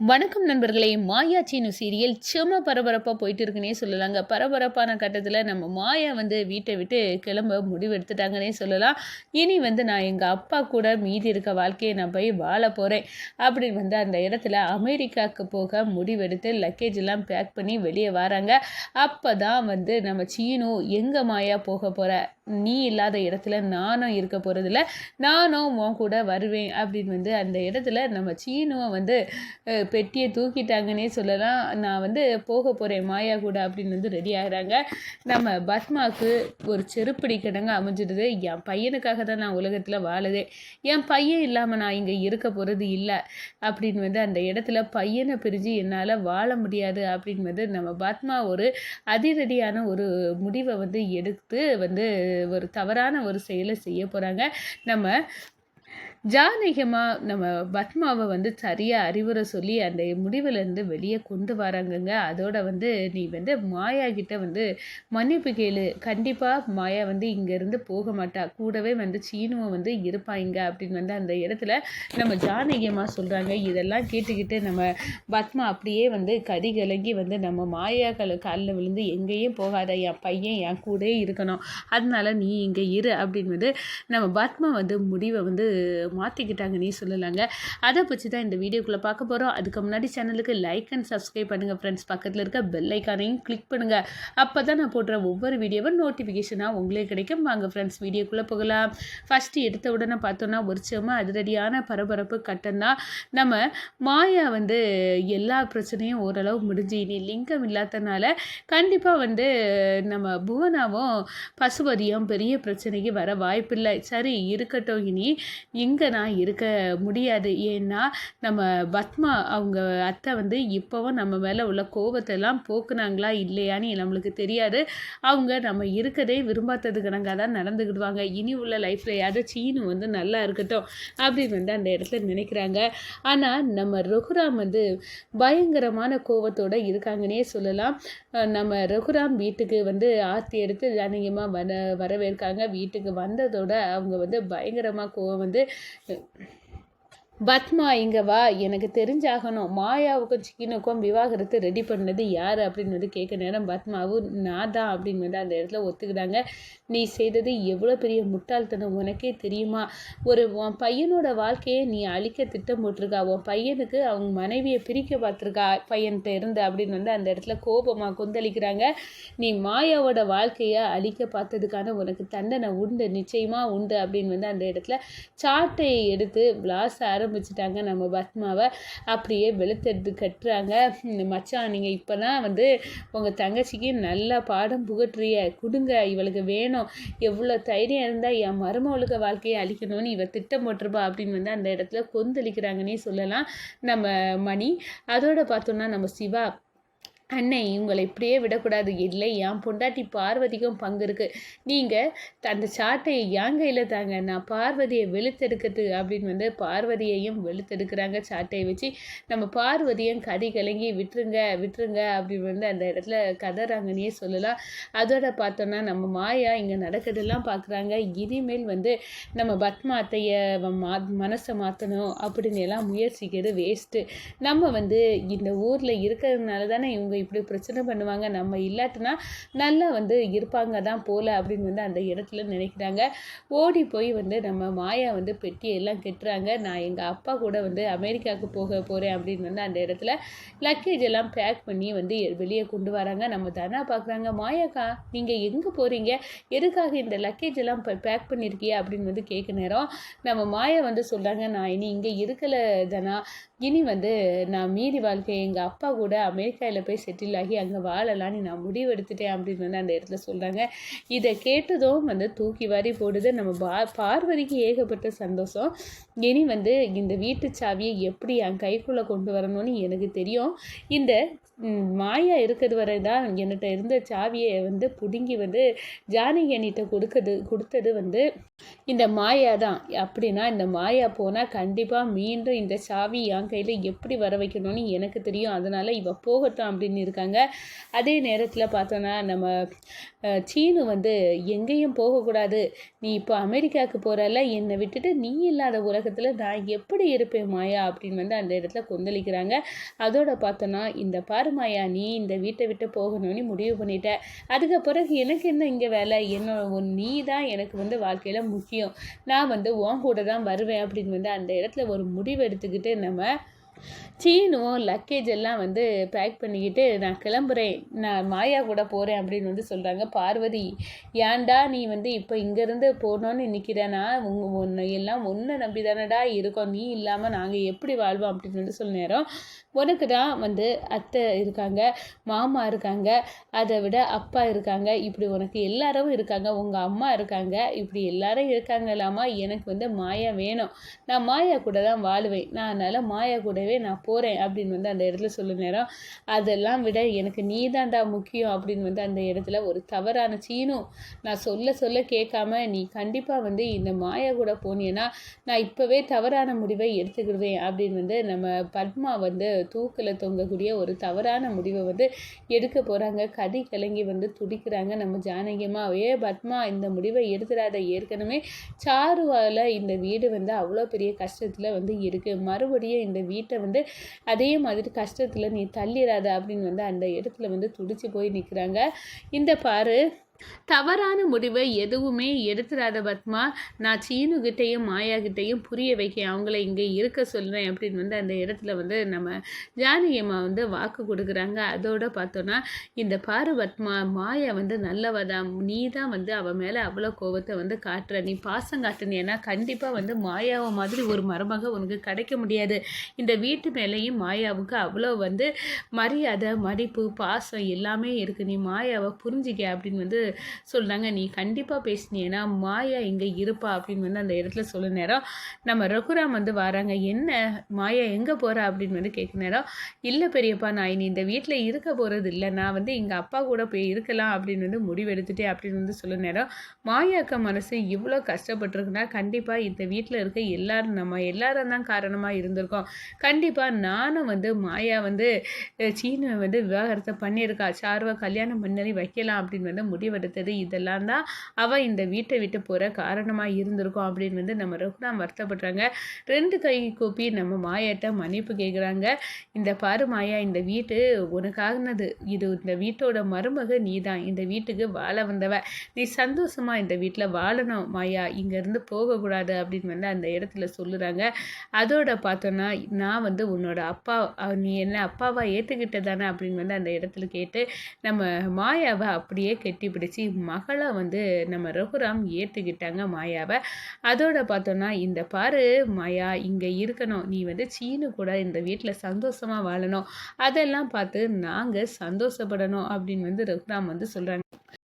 வணக்கம் நண்பர்களே மாயா சீனு சீரியல் செம பரபரப்பாக போயிட்டு இருக்குன்னே சொல்லலாங்க. பரபரப்பான கட்டத்தில் நம்ம மாயா வந்து வீட்டை விட்டு கிளம்ப முடிவெடுத்துட்டாங்கன்னே சொல்லலாம். இனி வந்து நான் எங்கள் அப்பா கூட மீதி இருக்க வாழ்க்கையை நான் போய் வாழ போகிறேன் அப்படின்னு வந்து அந்த இடத்துல அமெரிக்காவுக்கு போக முடிவெடுத்து லக்கேஜ் எல்லாம் பேக் பண்ணி வெளியே வராங்க. அப்போ தான் வந்து நம்ம சீனு எங்கே மாயா போக போகிற நீ இல்லாத இடத்துல நானும் இருக்க போகிறதில்ல நானும் உன் கூட வருவேன் அப்படின்னு வந்து அந்த இடத்துல நம்ம சீனுவை வந்து பெட்டியை தூக்கிட்டாங்கன்னே சொல்லலாம். நான் வந்து போக போகிறேன் மாயா கூட அப்படின்னு வந்து ரெடி ஆகிறாங்க. நம்ம பத்மாவுக்கு ஒரு செருப்படி கிடங்க அமைஞ்சிடுது. என் பையனுக்காக தான் நான் உலகத்தில் வாழுதே. என் பையன் இல்லாமல் நான் இங்கே இருக்க போகிறது இல்லை. அப்படின்னு வந்து அந்த இடத்துல பையனை பிரிஞ்சு என்னால் வாழ முடியாது அப்படின்னு வந்து நம்ம பத்மா ஒரு அதிரடியான ஒரு முடிவை வந்து எடுத்து வந்து ஒரு தவறான ஒரு செயலை செய்ய போகிறாங்க நம்ம ஜானகியமாக நம்ம பத்மாவை வந்து சரியாக அறிவுரை சொல்லி அந்த முடிவிலேருந்து வெளியே கொண்டு வராங்கங்க. அதோட வந்து நீ வந்து மாயா கிட்ட வந்து மன்னிப்பு கேளு. கண்டிப்பாக மாயா வந்து இங்கேருந்து போக மாட்டா. கூடவே வந்து சீனுவை வந்து இருப்பாங்க அப்படின்னு வந்து அந்த இடத்துல நம்ம ஜானகியமாக சொல்கிறாங்க இதெல்லாம் கேட்டுக்கிட்டு நம்ம பத்மா அப்படியே வந்து கதி கலங்கி வந்து நம்ம மாயா கல காலில் விழுந்து எங்கேயும் போகாத என் பையன் என் கூடயே இருக்கணும். அதனால நீ இங்கே இரு அப்படின்னு வந்து நம்ம பத்மா வந்து முடிவை வந்து மாற்றிக்கிட்டாங்க நீ சொல்லலாங்க. அதை பற்றி தான் இந்த வீடியோக்குள்ளே பார்க்க போகிறோம் அதுக்கு முன்னாடி சேனலுக்கு லைக் அண்ட் சப்ஸ்கிரைப் பண்ணுங்கள் ஃப்ரெண்ட்ஸ் பக்கத்தில் இருக்க பெல் ஐக்கானையும் கிளிக் பண்ணுங்கள் அப்போ தான் நான் போடுற ஒவ்வொரு வீடியோவும் நோட்டிஃபிகேஷனாக உங்களுக்கு கிடைக்கும். வாங்க ஃப்ரெண்ட்ஸ் வீடியோக்குள்ளே போகலாம். ஃபஸ்ட்டு எடுத்த உடனே பார்த்தோன்னா ஒரு அதிரடியான பரபரப்பு கட்டம் தான். நம்ம மாயா வந்து எல்லா பிரச்சனையும் ஓரளவு முடிஞ்சு இனி லிங்கம் இல்லாதனால கண்டிப்பாக வந்து நம்ம புவனாவும் பசுபதியும் பெரிய பிரச்சனைக்கு வர வாய்ப்பில்லை. சரி இருக்கட்டும் இனி இங்கே நான் இருக்க முடியாது. ஏன்னா நம்ம பத்மா அவங்க அத்தை வந்து இப்போவும் நம்ம மேலே உள்ள கோபத்தெல்லாம் போக்குனாங்களா இல்லையான்னு நம்மளுக்கு தெரியாது. அவங்க நம்ம இருக்கதே விரும்பாதது கணக்காக தான் நடந்துக்கிடுவாங்க இனி உள்ள லைஃப்பில் யாவது சீனு வந்து நல்லா இருக்கட்டும் அப்படின்னு வந்து அந்த இடத்துல நினைக்கிறாங்க. ஆனால் நம்ம ரகுராம் வந்து பயங்கரமான கோபத்தோடு இருக்காங்கன்னே சொல்லலாம். நம்ம ரகுராம் வீட்டுக்கு வந்து ஆர்த்தி எடுத்து ஜானகியமாக வர வரவேற்காங்க. வீட்டுக்கு வந்ததோட அவங்க வந்து பயங்கரமாக கோவம் வந்து 嗯。பத்மா இங்கே வா. எனக்கு தெரிஞ்சாகணும். மாயாவுக்கும் சிக்கினுக்கும் விவாகரத்து ரெடி பண்ணது யார் அப்படின்னு வந்து கேட்க நேரம் பத்மாவும் நான் தான் அப்படின்னு வந்து அந்த இடத்துல ஒத்துக்கிறாங்க. நீ செய்தது எவ்வளோ பெரிய முட்டாள்தனம். உனக்கே தெரியுமா? ஒரு உன் பையனோட வாழ்க்கையை நீ அழிக்க திட்டம் போட்டிருக்கா? உன் பையனுக்கு அவங்க மனைவியை பிரிக்க பார்த்துருக்கா? பையன்கிட்ட இருந்து அப்படின்னு வந்து அந்த இடத்துல கோபமாக கொந்தளிக்கிறாங்க. நீ மாயாவோட வாழ்க்கையை அழிக்க பார்த்ததுக்கான உனக்கு தண்டனை உண்டு. நிச்சயமாக உண்டு அப்படின்னு வந்து அந்த இடத்துல சாட்டை எடுத்து விளாச ஆரம்பிச்சிட்டாங்க. நம்ம பத்மாவை அப்படியே வெளுத்தெடுத்து கட்டுறாங்க. மச்சான் நீங்கள் இப்போலாம் வந்து உங்கள் தங்கச்சிக்கு நல்லா பாடம் புகட்டுறிய. கொடுங்க இவளுக்கு வேணும். எவ்வளோ தைரியம் இருந்தால் என் மருமவளுக்கு வாழ்க்கையை அழிக்கணும்னு இவள் திட்டம் போட்டிருப்பா அப்படின்னு வந்து அந்த இடத்துல கொந்தளிக்கிறாங்கன்னே சொல்லலாம் நம்ம மணி. அதோட பார்த்தோன்னா நம்ம சிவா அண்ணே இவங்களை இப்படியே விடக்கூடாது. இல்லை என் பொண்டாட்டி பார்வதிக்கும் பங்கு இருக்குது நீங்கள் அந்த சாட்டை என் கையில் தாங்க. நான் பார்வதியை வெளுத்தெடுக்கிறது அப்படின்னு வந்து பார்வதியையும் வெளுத்தெடுக்கிறாங்க சாட்டையை வச்சு. நம்ம பார்வதியும் கதி கலங்கி விட்டுருங்க விட்டுருங்க அப்படின்னு வந்து அந்த இடத்துல கதறாங்கன்னே சொல்லலாம். அதோட பார்த்தோன்னா நம்ம மாயா இங்கே நடக்கிறதெல்லாம் பார்க்குறாங்க. இனிமேல் வந்து நம்ம பத்மா அத்தையை மா மனசை மாற்றணும் அப்படின்னு எல்லாம் முயற்சிக்கிறது வேஸ்ட்டு நம்ம வந்து இந்த ஊரில் இருக்கிறதுனால தானே இவங்க இப்படி பிரச்சனை பண்ணுவாங்க நம்ம இல்லாட்டினா நல்லா வந்து இருப்பாங்க தான் போல அப்படின்னு வந்து அந்த இடத்துல நினைக்கிறாங்க. ஓடி போய் வந்து நம்ம மாயா வந்து பெட்டியெல்லாம் கெட்டுறாங்க. நான் எங்கள் அப்பா கூட வந்து அமெரிக்காவுக்கு போக போகிறேன் அப்படின்னு வந்து அந்த இடத்துல லக்கேஜ் எல்லாம் பேக் பண்ணி வந்து வெளியே கொண்டு வராங்க. நம்ம தனா பார்க்குறாங்க மாயாக்கா நீங்கள் எங்கே போகிறீங்க எதுக்காக இந்த லக்கேஜ் எல்லாம் பேக் பண்ணியிருக்கியா அப்படின்னு வந்து கேட்க நேரம் நம்ம மாயா வந்து சொல்கிறாங்க நான் இனி இங்கே இருக்கல தனா. இனி வந்து நான் மீதி வாழ்க்கை எங்கள் அப்பா கூட அமெரிக்காவில் போய் செட்டில் ஆகி அங்கே வாழலான்னு நான் முடிவெடுத்துட்டேன் அப்படின்னு வந்து அந்த இடத்துல சொல்கிறாங்க இதை கேட்டதும் வந்து தூக்கி வாரி போடுது. நம்ம பா பார்வதிக்கு ஏகப்பட்ட சந்தோஷம். இனி வந்து இந்த வீட்டு சாவியை எப்படி என் கைக்குள்ளே கொண்டு வரணும்னு எனக்கு தெரியும். இந்த மாயா இருக்கிறது வரை தான் என்கிட்ட இருந்த சாவியை வந்து பிடுங்கி வந்து ஜானகி அண்ணிட்ட கொடுக்குது கொடுத்தது வந்து இந்த மாயா தான். அப்படின்னா இந்த மாயா போனால் கண்டிப்பாக மீண்டும் இந்த சாவி என் கையில் எப்படி வர வைக்கணும்னு எனக்கு தெரியும். அதனால் இவள் போகட்டும் அப்படின்னு இருக்காங்க. அதே நேரத்தில் பார்த்தோன்னா நம்ம சீனு வந்து எங்கேயும் போகக்கூடாது. நீ இப்போ அமெரிக்காவுக்கு போகிறல என்னை விட்டுட்டு நீ இல்லாத உலகத்தில் நான் எப்படி இருப்பேன் மாயா அப்படின்னு வந்து அந்த இடத்துல கொந்தளிக்கிறாங்க. அதோட பார்த்தோன்னா இந்த பார் மாயா நீ இந்த வீட்டை விட்டு போகணும்னு முடிவு பண்ணிட்டேன் அதுக்கு பிறகு எனக்கு என்ன இங்கே வேலை? என்னோட நீ தான் எனக்கு வந்து வாழ்க்கையில் முக்கியம். நான் வந்து உன் கூட தான் வருவேன் அப்படின்னு வந்து அந்த இடத்துல ஒரு முடிவு எடுத்துக்கிட்டு நம்ம சீனும் லக்கேஜ் எல்லாம் வந்து பேக் பண்ணிக்கிட்டு நான் கிளம்புறேன். நான் மாயா கூட போகிறேன் அப்படின்னு வந்து சொல்கிறாங்க பார்வதி ஏன்டா நீ வந்து இப்போ இங்கேருந்து போகணுன்னு நிற்கிறேன்னா உங்கள் ஒன்று எல்லாம் ஒன்று நம்பி தானடா இருக்கோம். நீ இல்லாமல் நாங்கள் எப்படி வாழ்வோம்? அப்படின்னு வந்து சொல்ல நேரம் உனக்கு தான் வந்து அத்தை இருக்காங்க மாமா இருக்காங்க அதை விட அப்பா இருக்காங்க இப்படி உனக்கு எல்லாரும் இருக்காங்க உங்கள் அம்மா இருக்காங்க இப்படி எல்லாரும் இருக்காங்க இல்லாமல் எனக்கு வந்து மாயா வேணும். நான் மாயா கூட தான் வாழுவேன். நான் அதனால் மாயா கூடவே நான் போகிறேன் அப்படின்னு வந்து அந்த இடத்துல சொல்ல நேரம் அதெல்லாம் விட எனக்கு நீ தான்டா முக்கியம் அப்படின்னு வந்து அந்த இடத்துல ஒரு தவறான சீனும் நான் சொல்ல சொல்ல கேட்காம நீ கண்டிப்பாக வந்து இந்த மாயா கூட போனியன்னா நான் இப்போவே தவறான முடிவை எடுத்துக்கிடுவேன் அப்படின்னு வந்து நம்ம பத்மா வந்து தூக்கில் தொங்கக்கூடிய ஒரு தவறான முடிவை வந்து எடுக்க போகிறாங்க கதி கலங்கி வந்து துடிக்கிறாங்க. நம்ம ஜானகியமாகவே ஏ பத்மா இந்த முடிவை எடுத்துடாத. ஏற்கனவே சாருவால் இந்த வீடு வந்து அவ்வளோ பெரிய கஷ்டத்தில் வந்து இருக்குது மறுபடியும் இந்த வீட்டை வந்து அதே மாதிரி கஷ்டத்தில் நீ தள்ளிடாத அப்படின்னு வந்து அந்த இடத்துல வந்து துடிச்சு போய் நிற்கிறாங்க இந்த பாரு தவறான முடிவை எதுவுமே எடுத்துடாத பத்மா நான் சீனுகிட்டையும் மாயாகிட்டையும் புரிய வைக்க அவங்கள இங்கே இருக்க சொல்கிறேன் அப்படின்னு வந்து அந்த இடத்துல வந்து நம்ம ஜானகியம்மா வந்து வாக்கு கொடுக்குறாங்க. அதோட பார்த்தோன்னா இந்த பாரு பத்மா மாயா வந்து நல்லவதா நீ தான் வந்து அவள் மேலே அவ்வளோ கோபத்தை வந்து காட்டுற. நீ பாசம் காட்டுனேன்னா கண்டிப்பாக வந்து மாயாவை மாதிரி ஒரு மருமக உனக்கு கிடைக்க முடியாது. இந்த வீட்டு மேலேயும் மாயாவுக்கு அவ்வளோ வந்து மரியாதை மதிப்பு பாசம் எல்லாமே இருக்குது நீ மாயாவை புரிஞ்சிக்க அப்படின்னு வந்து சொல்கிறாங்க நீ கண்டிப்பாக பேசினீன்னா மாயா இங்கே இருப்பா? அப்படின்னு வந்து அந்த இடத்துல சொல்ல நேரம் நம்ம ரகுராம் வந்து வராங்க. என்ன மாயா எங்கே போகிறா அப்படின்னு வந்து கேட்க நேரம் இல்லை பெரியப்பா நான் இனி இந்த வீட்டில் இருக்க போகிறது இல்லை. நான் வந்து எங்கள் அப்பா கூட போய் இருக்கலாம் அப்படின்னு வந்து முடிவெடுத்துட்டேன் அப்படின்னு வந்து சொல்ல நேரம் மாயாக்க மனசு இவ்வளோ கஷ்டப்பட்டுருக்குன்னா கண்டிப்பாக இந்த வீட்டில் இருக்க எல்லாரும் நம்ம எல்லாரும் தான் காரணமாக இருந்திருக்கோம். கண்டிப்பாக நானும் வந்து மாயா வந்து சீனை வந்து விவாகரத்தை பண்ணியிருக்கா. சார்வா கல்யாணம் பண்ணி வைக்கலாம் அப்படின்னு வந்து முடிவு எடுத்தது இதெல்லாம் தான் அவள் இந்த வீட்டை விட்டு போகிற காரணமாக இருந்திருக்கும் அப்படின்னு வந்து நம்ம ரகுராம் வருத்தப்படுறாங்க. ரெண்டு கை கூப்பி நம்ம மாயாட்ட மன்னிப்பு கேட்குறாங்க இந்த பாரு மாயா இந்த வீட்டு உனக்காகனது இது இந்த வீட்டோட மருமக நீ தான் இந்த வீட்டுக்கு வாழ வந்தவ. நீ சந்தோஷமாக இந்த வீட்டில் வாழணும் மாயா. இங்கேருந்து போகக்கூடாது அப்படின்னு வந்து அந்த இடத்துல சொல்லுறாங்க. அதோட பார்த்தோன்னா நான் வந்து உன்னோட அப்பா நீ என்ன அப்பாவா ஏற்றுக்கிட்ட தானே அப்படின்னு வந்து அந்த இடத்துல கேட்டு நம்ம மாயாவை அப்படியே கெட்டிப்பிடி பிடிச்சி மகளை வந்து நம்ம ரகுராம் ஏற்றுக்கிட்டாங்க மாயாவை. அதோட பார்த்தோன்னா இந்த பாரு மாயா இங்கே இருக்கணும். நீ வந்து சீனு கூட இந்த வீட்டில் சந்தோஷமாக வாழணும். அதெல்லாம் பார்த்து நாங்கள் சந்தோஷப்படணும் அப்படின்னு வந்து ரகுராம் வந்து சொல்கிறாங்க